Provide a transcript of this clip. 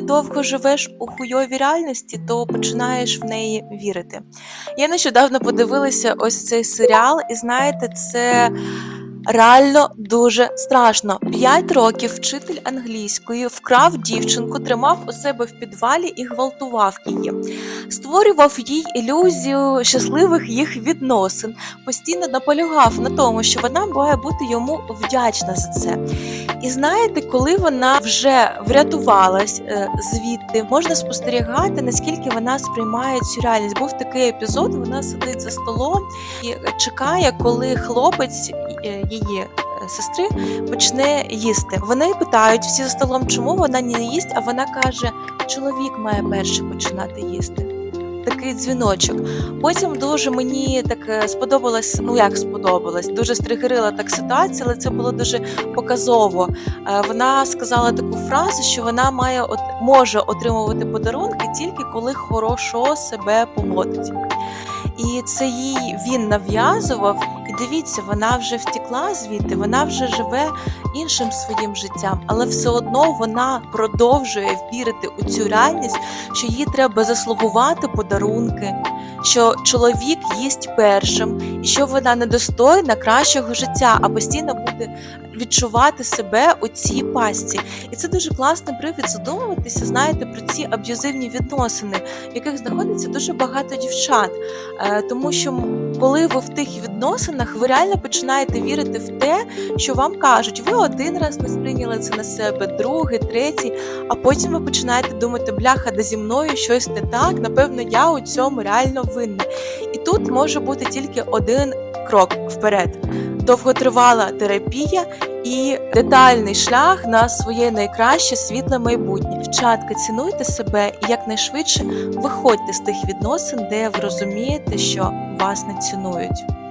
довго живеш у хуйовій реальності, то починаєш в неї вірити. Я нещодавно подивилася ось цей серіал, і знаєте, це реально дуже страшно. П'ять років вчитель англійської вкрав дівчинку, тримав у себе в підвалі і гвалтував її, створював їй ілюзію щасливих їх відносин, постійно наполягав на тому, що вона має бути йому вдячна за це. І знаєте, коли вона вже врятувалась е, звідти, можна спостерігати, наскільки вона сприймає цю реальність. Був такий епізод, вона сидить за столом і чекає, коли хлопець е, її е, сестри почне їсти. Вони питають всі за столом, чому вона не їсть, а вона каже: чоловік має перший починати їсти. Такий дзвіночок. Потім дуже мені так е, сподобалось, ну як сподобалось, дуже стригерила так ситуація, але це було дуже показово. Е, Вона сказала таку фразу, що вона має от може отримувати подарунки тільки коли хорошо себе поводить. І це їй він нав'язував. Дивіться, вона вже втекла звідти, вона вже живе іншим своїм життям, але все одно вона продовжує вірити у цю реальність, що їй треба заслугувати подарунки, що чоловік їсть першим, і що вона недостойна кращого життя, а постійно буде відчувати себе у цій пастці. І це дуже класний привід задумуватися, знаєте, про ці аб'юзивні відносини, в яких знаходиться дуже багато дівчат. Е, Тому що коли ви в тих відносинах, ви реально починаєте вірити в те, що вам кажуть, ви один раз не сприйняли це на себе, другий, третій, а потім ви починаєте думати, бляха, де зі мною щось не так, напевно, я у цьому реально винна. І тут може бути тільки один крок вперед. Довготривала терапія і детальний шлях на своє найкраще світле майбутнє. Дівчатка, цінуйте себе і якнайшвидше виходьте з тих відносин, де ви розумієте, що вас не цінують.